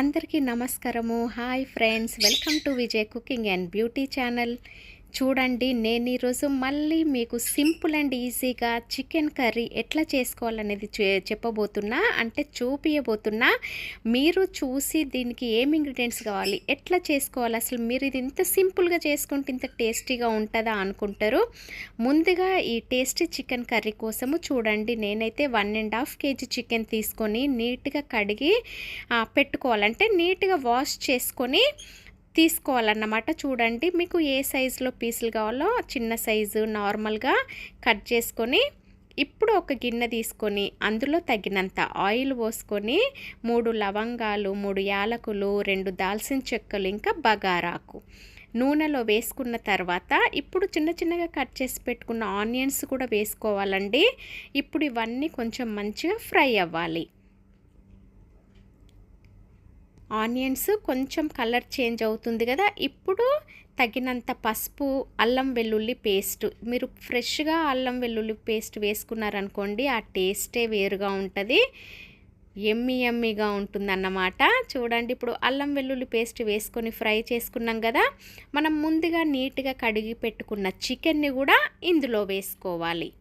అందరికీ నమస్కారము. Hi friends. Welcome to Vijay cooking and beauty channel. చూడండి నేను ఈరోజు మళ్ళీ మీకు సింపుల్ అండ్ ఈజీగా చికెన్ కర్రీ ఎట్లా చేసుకోవాలనేది చెప్పబోతున్నా అంటే చూపించబోతున్నా మీరు చూసి దీనికి ఏం ఇంగ్రీడియంట్స్ కావాలి ఎట్లా చేసుకోవాలి అసలు మీరు ఇది ఇంత సింపుల్గా చేసుకుంటే ఇంత టేస్టీగా ఉంటుందా అనుకుంటారు. ముందుగా ఈ టేస్టీ చికెన్ కర్రీ కోసము చూడండి నేనైతే one and half KG chicken తీసుకొని నీట్గా కడిగి పెట్టుకోవాలంటే నీట్గా వాష్ చేసుకొని తీసుకోవాలన్నమాట. చూడండి మీకు ఏ సైజులో పీసులు కావాలో చిన్న సైజు నార్మల్గా కట్ చేసుకొని ఇప్పుడు ఒక గిన్నె తీసుకొని అందులో తగినంత ఆయిల్ పోసుకొని మూడు లవంగాలు మూడు యాలకులు రెండు దాల్చిన చెక్కలు ఇంకా బగారాకు. నూనెలో వేసుకున్న తర్వాత ఇప్పుడు చిన్న చిన్నగా కట్ చేసి పెట్టుకున్న ఆనియన్స్ కూడా వేసుకోవాలండి. ఇప్పుడు ఇవన్నీ కొంచెం మంచిగా ఫ్రై అవ్వాలి. ఆనియన్స్ కొంచెం కలర్ చేంజ్ అవుతుంది కదా. ఇప్పుడు తగినంత పసుపు అల్లం వెల్లుల్లి పేస్ట్. మీరు ఫ్రెష్గా అల్లం వెల్లుల్లి పేస్ట్ వేసుకున్నారనుకోండి ఆ టేస్టే వేరుగా ఉంటుంది. ఎమ్మి ఎమ్మిగా ఉంటుందన్నమాట. చూడండి ఇప్పుడు అల్లం వెల్లుల్లి పేస్ట్ వేసుకొని ఫ్రై చేసుకున్నాం కదా. మనం ముందుగా నీట్గా కడిగి పెట్టుకున్న చికెన్ని కూడా ఇందులో వేసుకోవాలి.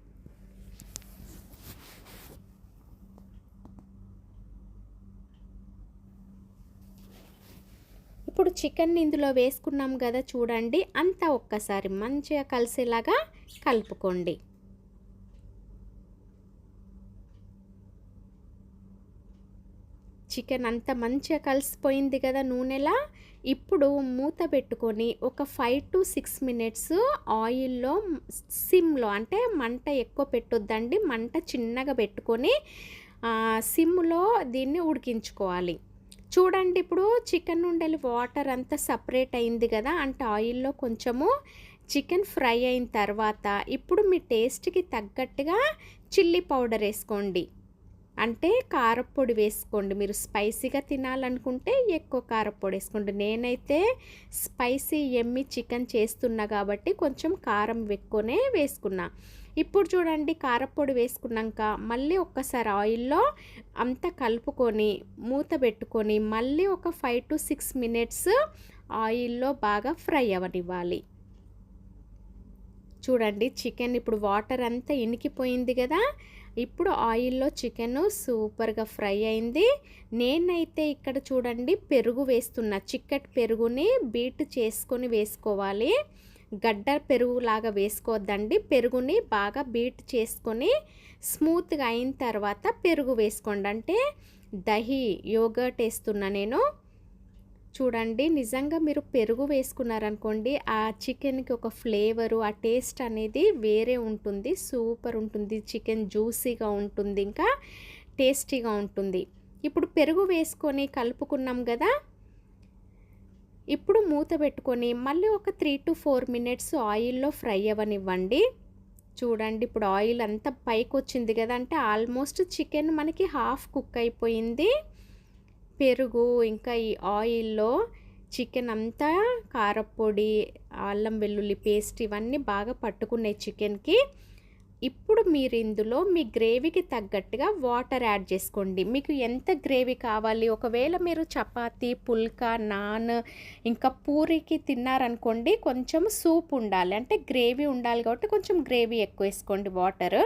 ఇప్పుడు చికెన్ ఇందులో వేసుకున్నాం కదా చూడండి. అంతా ఒక్కసారి మంచిగా కలిసేలాగా కలుపుకోండి. చికెన్ అంతా మంచిగా కలిసిపోయింది కదా నూనెలా? ఇప్పుడు మూత పెట్టుకొని ఒక ఫైవ్ టు సిక్స్ మినిట్స్ ఆయిల్లో సిమ్లో అంటే మంట ఎక్కువ పెట్టొద్దండి. మంట చిన్నగా పెట్టుకొని సిమ్లో దీన్ని ఉడికించుకోవాలి. చూడండి ఇప్పుడు చికెన్ నుండి వాటర్ అంతా సపరేట్ అయింది కదా అంటే ఆయిల్లో కొంచెము చికెన్ ఫ్రై అయిన తర్వాత ఇప్పుడు మీ టేస్ట్కి తగ్గట్టుగా చిల్లీ పౌడర్ వేసుకోండి. అంటే కారపొడి వేసుకోండి. మీరు స్పైసీగా తినాలనుకుంటే ఎక్కువ కారపొడి వేసుకోండి. నేనైతే స్పైసీ ఎమ్మి చికెన్ చేస్తున్నా కాబట్టి కొంచెం కారం ఎక్కువనే వేసుకున్నా. ఇప్పుడు చూడండి కారపొడి వేసుకున్నాక మళ్ళీ ఒక్కసారి ఆయిల్లో అంతా కలుపుకొని మూత పెట్టుకొని మళ్ళీ ఒక ఫైవ్ టు సిక్స్ మినిట్స్ ఆయిల్లో బాగా ఫ్రై అవ్వనివ్వాలి చూడండి చికెన్ ఇప్పుడు వాటర్ అంతా ఇనికిపోయింది కదా. ఇప్పుడు ఆయిల్లో చికెన్ సూపర్గా ఫ్రై అయింది. నేనైతే ఇక్కడ చూడండి పెరుగు వేస్తున్నా. చిక్కటి పెరుగుని బీట్ చేసుకొని వేసుకోవాలి. గడ్డ పెరుగులాగా వేసుకోవద్దండి. పెరుగుని బాగా బీట్ చేసుకొని స్మూత్గా అయిన తర్వాత పెరుగు వేసుకోండి. అంటే దహి యోగర్ట్ వేస్తున్నా నేను. చూడండి నిజంగా మీరు పెరుగు వేసుకున్నారనుకోండి ఆ చికెన్కి ఒక ఫ్లేవరు ఆ టేస్ట్ అనేది వేరే ఉంటుంది. సూపర్ ఉంటుంది. చికెన్ జ్యూసీగా ఉంటుంది. ఇంకా టేస్టీగా ఉంటుంది. ఇప్పుడు పెరుగు వేసుకొని కలుపుకున్నాం కదా ఇప్పుడు మూత పెట్టుకొని మళ్ళీ ఒక త్రీ టు ఫోర్ మినిట్స్ ఆయిల్లో ఫ్రై అవ్వనివ్వండి. చూడండి ఇప్పుడు ఆయిల్ అంతా పైకి వచ్చింది కదా అంటే ఆల్మోస్ట్ చికెన్ మనకి హాఫ్ కుక్ అయిపోయింది. పెరుగు ఇంకా ఈ ఆయిల్లో చికెన్ అంతా కారపొడి అల్లం వెల్లుల్లి పేస్ట్ ఇవన్నీ బాగా పట్టుకున్నాయి చికెన్కి. ఇప్పుడు మీరు ఇందులో మీ గ్రేవీకి తగ్గట్టుగా వాటర్ యాడ్ చేసుకోండి. మీకు ఎంత గ్రేవీ కావాలి? ఒకవేళ మీరు చపాతి పుల్కా నాన్ ఇంకా పూరికి తిన్నారనుకోండి కొంచెం సూప్ ఉండాలి. అంటే గ్రేవీ ఉండాలి కాబట్టి కొంచెం గ్రేవీ ఎక్కువ వేసుకోండి వాటర్.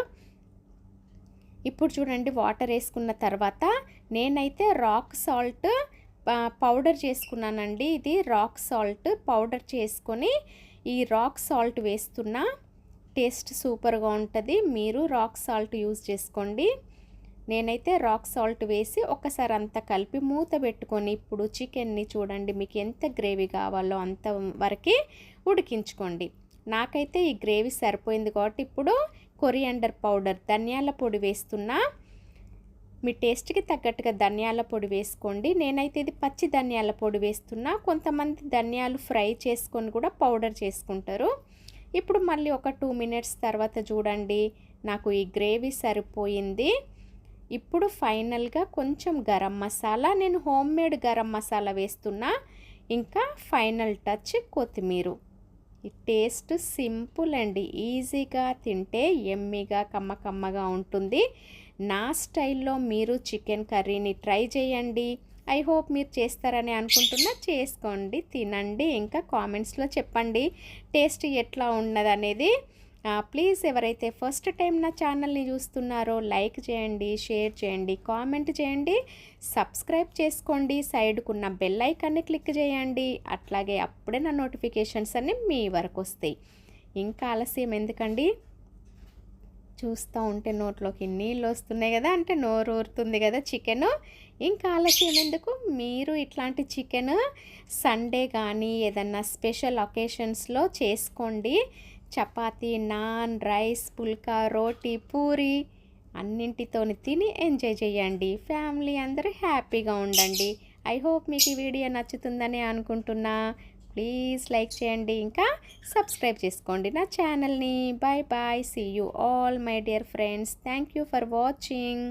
ఇప్పుడు చూడండి వాటర్ వేసుకున్న తర్వాత నేనైతే రాక్ సాల్ట్ పౌడర్ చేసుకున్నానండి. ఇది రాక్ సాల్ట్ పౌడర్ చేసుకొని ఈ రాక్ సాల్ట్ వేస్తున్నా. టేస్ట్ సూపర్గా ఉంటుంది. మీరు రాక్ సాల్ట్ యూజ్ చేసుకోండి. నేనైతే రాక్ సాల్ట్ వేసి ఒకసారి అంతా కలిపి మూత పెట్టుకొని ఇప్పుడు చికెన్ని చూడండి మీకు ఎంత గ్రేవీ కావాలో అంత వరకు ఉడికించుకోండి. నాకైతే ఈ గ్రేవీ సరిపోయింది కాబట్టి ఇప్పుడు కొరియాండర్ పౌడర్ ధనియాల పొడి వేస్తున్నా మీ టేస్ట్కి తగ్గట్టుగా ధనియాల పొడి వేసుకోండి. నేనైతే ఇది పచ్చి ధనియాల పొడి వేస్తున్నా. కొంతమంది ధనియాలు ఫ్రై చేసుకొని కూడా పౌడర్ చేసుకుంటారు. ఇప్పుడు మళ్ళీ ఒక టూ మినిట్స్ తర్వాత చూడండి. నాకు ఈ గ్రేవీ సరిపోయింది. ఇప్పుడు ఫైనల్గా కొంచెం గరం మసాలా నేను హోమ్ మేడ్ గరం మసాలా వేస్తున్నా. ఇంకా ఫైనల్ టచ్ కొత్తిమీర. ఈ టేస్ట్ సింపుల్ అండి. ఈజీగా తింటే ఎమ్మిగా కమ్మ కమ్మగా ఉంటుంది. నా స్టైల్లో మీరు చికెన్ కర్రీని ట్రై చేయండి. ఐ హోప్ మీరు చేస్తారని అనుకుంటున్నా. చేసుకోండి తినండి ఇంకా కామెంట్స్లో చెప్పండి. టేస్ట్ ఎట్లా ఉన్నదనేది. ప్లీజ్ ఎవరైతే ఫస్ట్ టైం నా ఛానల్ని చూస్తున్నారో లైక్ చేయండి షేర్ చేయండి కామెంట్ చేయండి. సబ్స్క్రైబ్ చేసుకోండి. సైడ్కున్న బెల్ ఐకాన్ని క్లిక్ చేయండి. అట్లాగే అప్పుడే నా నోటిఫికేషన్స్ అన్నీ మీ వరకు వస్తాయి. ఇంకా ఆలస్యం ఎందుకండి? చూస్తూ ఉంటే నోట్లోకి నీళ్ళు వస్తున్నాయి కదా అంటే నోరు ఊరుతుంది కదా చికెన్. ఇంకా ఆలస్యం ఎందుకు? మీరు ఇట్లాంటి చికెన్ సండే కానీ ఏదన్నా స్పెషల్ ఒకేషన్స్లో చేసుకోండి. చపాతీ నాన్ రైస్ పుల్కా రోటీ పూరి అన్నింటితోని తిని ఎంజాయ్ చేయండి. ఫ్యామిలీ అందరూ హ్యాపీగా ఉండండి. ఐ హోప్ మీకు ఈ వీడియో నచ్చుతుందని అనుకుంటున్నా. ప్లీజ్ లైక్ చేయండి. ఇంకా సబ్స్క్రైబ్ చేసుకోండి నా ఛానల్ని. Bye bye see you all my dear friends thank you for watching